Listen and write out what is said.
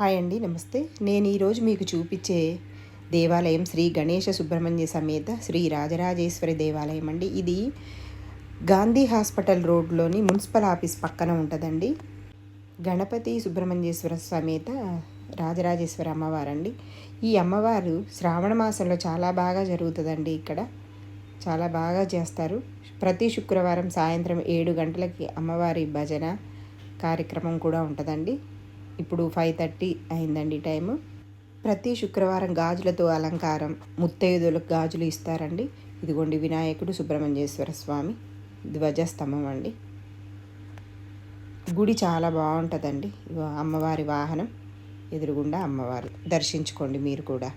Hi అండి నమస్తే. నేను ఈరోజు మీకు చూపించే దేవాలయం శ్రీ గణేష సుబ్రహ్మణ్య సమేత శ్రీ రాజరాజేశ్వరి దేవాలయం అండి. ఇది గాంధీ హాస్పిటల్ రోడ్లోని మున్సిపల్ ఆఫీస్ పక్కన ఉంటుందండి. గణపతి సుబ్రహ్మణ్యేశ్వర సమేత రాజరాజేశ్వరి అమ్మవారండి. ఈ అమ్మవారు శ్రావణ మాసంలో చాలా బాగా జరుగుతుందండి ఇక్కడ. చాలా బాగా చేస్తారు. ప్రతి శుక్రవారం సాయంత్రం ఏడు గంటలకి అమ్మవారి భజన కార్యక్రమం కూడా ఉంటుందండి. ఇప్పుడు ఫైవ్ థర్టీ అయిందండి టైము. ప్రతి శుక్రవారం గాజులతో అలంకారం ముత్తైదులకు గాజులు ఇస్తారండి. ఇదిగోండి వినాయకుడు సుబ్రహ్మణ్యేశ్వర స్వామి ధ్వజస్తంభం అండి. గుడి చాలా బాగుంటుందండి. అమ్మవారి వాహనం ఎదురుగుండా అమ్మవారు. దర్శించుకోండి మీరు కూడా.